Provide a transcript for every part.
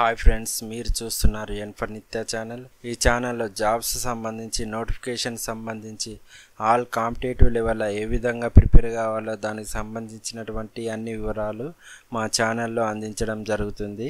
Hi friends మీరు చూస్తున్నారు ఎన్ for Nitya channel. ఈ ఛానల్లో జాబ్స్ సంబంధించి నోటిఫికేషన్ సంబంధించి ఆల్ కాంపిటేటివ్ లెవెల్ ఏ విధంగా ప్రిపేర్ కావాలో దానికి సంబంధించినటువంటి అన్ని వివరాలు మా ఛానల్లో అందించడం జరుగుతుంది.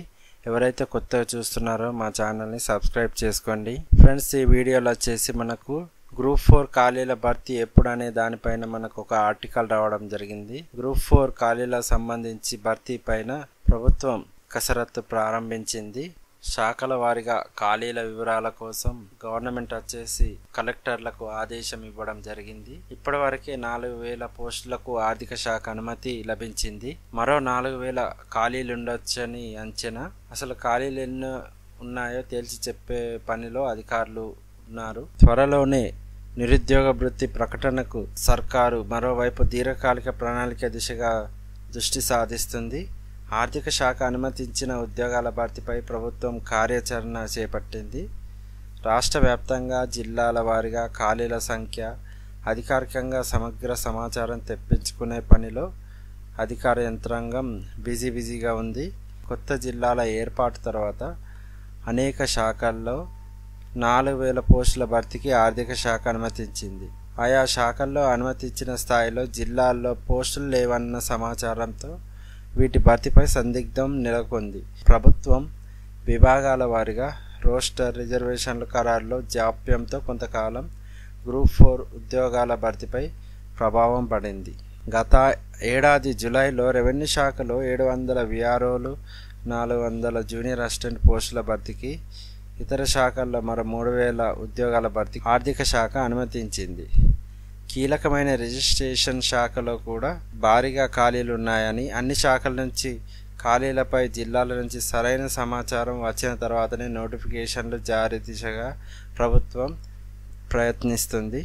ఎవరైతే కొత్తగా చూస్తున్నారో మా ఛానల్ని సబ్స్క్రైబ్ చేసుకోండి. ఫ్రెండ్స్ ఈ వీడియోలో వచ్చేసి మనకు గ్రూప్ ఫోర్ ఖాళీల భర్తీ ఎప్పుడు అనే దానిపైన మనకు ఒక ఆర్టికల్ రావడం జరిగింది. గ్రూప్ ఫోర్ ఖాళీల సంబంధించి భర్తీ పైన ప్రభుత్వం కసరత్తు ప్రారంభించింది. శాఖల వారిగా ఖాళీల వివరాల కోసం గవర్నమెంట్ వచ్చేసి కలెక్టర్లకు ఆదేశం ఇవ్వడం జరిగింది. ఇప్పటివరకే నాలుగు వేల పోస్టులకు ఆర్థిక శాఖ అనుమతి లభించింది. మరో నాలుగు వేల ఖాళీలు ఉండొచ్చని అంచనా. అసలు ఖాళీలు ఎన్నో ఉన్నాయో తేల్చి చెప్పే పనిలో అధికారులు ఉన్నారు. త్వరలోనే నిరుద్యోగ వృత్తి ప్రకటనకు సర్కారు మరోవైపు దీర్ఘకాలిక ప్రణాళిక దిశగా దృష్టి సాధిస్తుంది. ఆర్థిక శాఖ అనుమతించిన ఉద్యోగాల భర్తీపై ప్రభుత్వం కార్యాచరణ చేపట్టింది. రాష్ట్ర వ్యాప్తంగా జిల్లాల వారీగా ఖాళీల సంఖ్య అధికారికంగా సమగ్ర సమాచారం తెప్పించుకునే పనిలో అధికార యంత్రాంగం బిజీ బిజీగా ఉంది. కొత్త జిల్లాల ఏర్పాటు తర్వాత అనేక శాఖల్లో నాలుగు వేల పోస్టుల భర్తీకి ఆర్థిక శాఖ అనుమతించింది. ఆయా శాఖల్లో అనుమతించిన స్థాయిలో జిల్లాల్లో పోస్టులు లేవన్న సమాచారంతో వీటి భర్తీపై సందిగ్ధం నెలకొంది. ప్రభుత్వం విభాగాల వారీగా రోస్టర్ రిజర్వేషన్ల ఖరారులో జాప్యంతో కొంతకాలం గ్రూప్ ఫోర్ ఉద్యోగాల భర్తీపై ప్రభావం పడింది. గత ఏడాది జూలైలో రెవెన్యూ శాఖలో ఏడు వందల విఆర్ఓలు నాలుగు వందల జూనియర్ అసిస్టెంట్ పోస్టుల భర్తీకి ఇతర శాఖల్లో మరో మూడు వేల ఉద్యోగాల భర్తీ ఆర్థిక శాఖ అనుమతించింది. కీలకమైన రిజిస్ట్రేషన్ శాఖలో కూడా భారీగా ఖాళీలు ఉన్నాయని అన్ని శాఖల నుంచి ఖాళీలపై జిల్లాల నుంచి సరైన సమాచారం వచ్చిన తర్వాతనే నోటిఫికేషన్లు జారీ దిశగా ప్రభుత్వం ప్రయత్నిస్తుంది.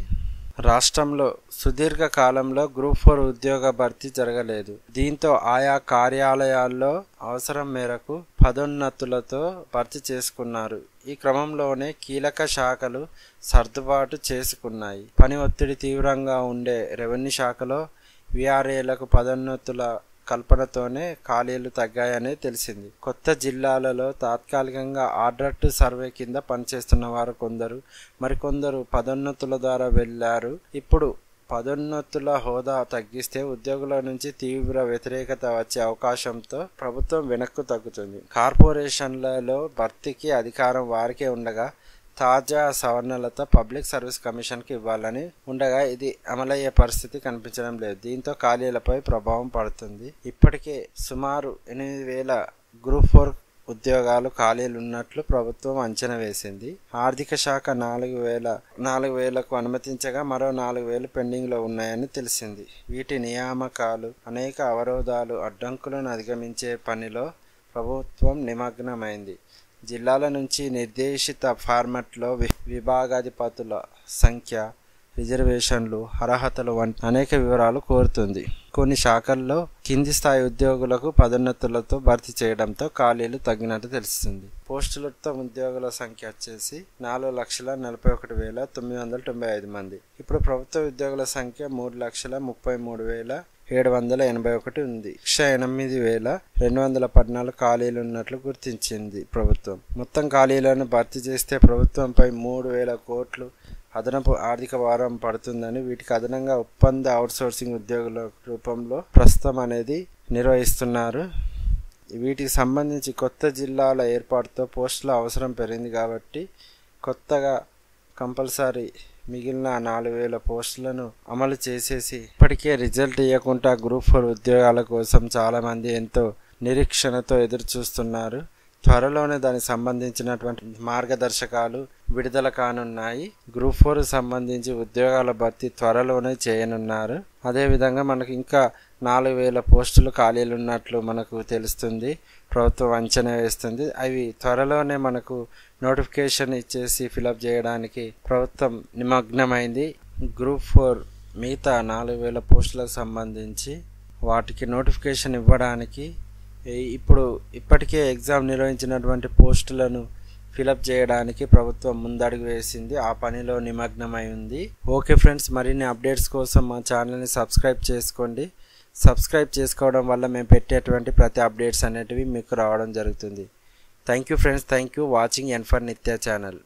రాష్ట్రంలో సుదీర్ఘ కాలంలో గ్రూప్ ఫోర్ ఉద్యోగ భర్తీ జరగలేదు. దీంతో ఆయా కార్యాలయాల్లో అవసరం మేరకు పదోన్నతులతో భర్తీ చేసుకున్నారు. ఈ క్రమంలోనే కీలక శాఖలు సర్దుబాటు చేసుకున్నాయి. పని ఒత్తిడి తీవ్రంగా ఉండే రెవెన్యూ శాఖలో విఆర్ఏలకు పదోన్నతుల కల్పనతోనే ఖాళీలు తగ్గాయని తెలిసింది. కొత్త జిల్లాలలో తాత్కాలికంగా ఆర్డర్ టు సర్వే కింద పనిచేస్తున్న వారు కొందరు మరికొందరు పదోన్నతుల ద్వారా వెళ్ళారు. ఇప్పుడు పదోన్నతుల హోదా తగ్గిస్తే ఉద్యోగుల నుంచి తీవ్ర వ్యతిరేకత వచ్చే అవకాశంతో ప్రభుత్వం వెనక్కు తగ్గుతుంది. కార్పొరేషన్లలో భర్తీకి అధికారం వారికే ఉండగా తాజా సవరణలతో పబ్లిక్ సర్వీస్ కమిషన్కి ఇవ్వాలని ఉండగా ఇది అమలయ్యే పరిస్థితి కనిపించడం లేదు. దీంతో ఖాళీలపై ప్రభావం పడుతుంది. ఇప్పటికే సుమారు ఎనిమిది వేల గ్రూప్ ఫోర్ ఉద్యోగాలు ఖాళీలు ఉన్నట్లు ప్రభుత్వం అంచనా వేసింది. ఆర్థిక శాఖ నాలుగు వేల నాలుగు వేలకు అనుమతించగా మరో నాలుగు వేలు పెండింగ్లో ఉన్నాయని తెలిసింది. వీటి నియామకాలు అనేక అవరోధాలు అడ్డంకులను అధిగమించే పనిలో ప్రభుత్వం నిమగ్నమైంది. జిల్లాల నుంచి నిర్దేశిత ఫార్మాట్లో విభాగాధిపతుల సంఖ్య రిజర్వేషన్లు అర్హతలు వంటి అనేక వివరాలు కోరుతుంది. కొన్ని శాఖల్లో కింది స్థాయి ఉద్యోగులకు పదోన్నతులతో భర్తీ చేయడంతో ఖాళీలు తగ్గినట్టు తెలుస్తుంది. పోస్టులతో ఉద్యోగుల సంఖ్య వచ్చేసి నాలుగు లక్షల నలభై ఒకటి వేల తొమ్మిది వందల తొంభై ఐదు మంది. ఇప్పుడు ప్రభుత్వ ఉద్యోగుల సంఖ్య మూడు లక్షల ముప్పై మూడు వేల ఏడు వందల ఎనభై ఒకటి ఉంది. లక్ష ఎనిమిది వేల రెండు వందల పద్నాలుగు ఖాళీలు ఉన్నట్లు గుర్తించింది ప్రభుత్వం. మొత్తం ఖాళీలను భర్తీ చేస్తే ప్రభుత్వంపై మూడు వేల కోట్లు అదనపు ఆర్థిక భారం పడుతుందని వీటికి అదనంగా ఒప్పంద అవుట్సోర్సింగ్ ఉద్యోగుల రూపంలో ప్రస్తుతం అనేది నిర్వహిస్తున్నారు. వీటికి సంబంధించి కొత్త జిల్లాల ఏర్పాటుతో పోస్టుల అవసరం పెరిగింది కాబట్టి కొత్తగా కంపల్సరీ మిగిలిన నాలుగు వేల పోస్టులను అమలు చేసేసి ఇప్పటికే రిజల్ట్ ఇవ్వకుండా గ్రూప్ ఫోర్ ఉద్యోగాల కోసం చాలామంది ఎంతో నిరీక్షణతో ఎదురు చూస్తున్నారు త్వరలోనే దానికి సంబంధించినటువంటి మార్గదర్శకాలు విడుదల కానున్నాయి. గ్రూప్ ఫోర్ సంబంధించి ఉద్యోగాల భర్తీ త్వరలోనే చేయనున్నారు. అదేవిధంగా మనకు ఇంకా నాలుగు వేల పోస్టులు ఖాళీలు ఉన్నట్లు మనకు తెలుస్తుంది. ప్రభుత్వం అంచనా వేస్తుంది. అవి త్వరలోనే మనకు నోటిఫికేషన్ ఇచ్చేసి ఫిలప్ చేయడానికి ప్రభుత్వం నిమగ్నమైంది. గ్రూప్ ఫోర్ మిగతా నాలుగు వేల పోస్టులకు సంబంధించి వాటికి నోటిఫికేషన్ ఇవ్వడానికి ఇప్పుడు ఇప్పటికే ఎగ్జామ్ నిర్వహించినటువంటి పోస్టులను ఫిలప్ చేయడానికి ప్రభుత్వం ముందడుగు వేసింది. ఆ పనిలో నిమగ్నమై ఉంది. ఓకే ఫ్రెండ్స్ మరిన్ని అప్డేట్స్ కోసం మా ఛానల్ని సబ్స్క్రైబ్ చేసుకోండి. సబ్స్క్రైబ్ చేసుకోవడం వల్ల మేము పెట్టేటువంటి ప్రతి అప్డేట్స్ అనేటివి మీకు రావడం జరుగుతుంది. Thank you friends thank you watching N for Nitya channel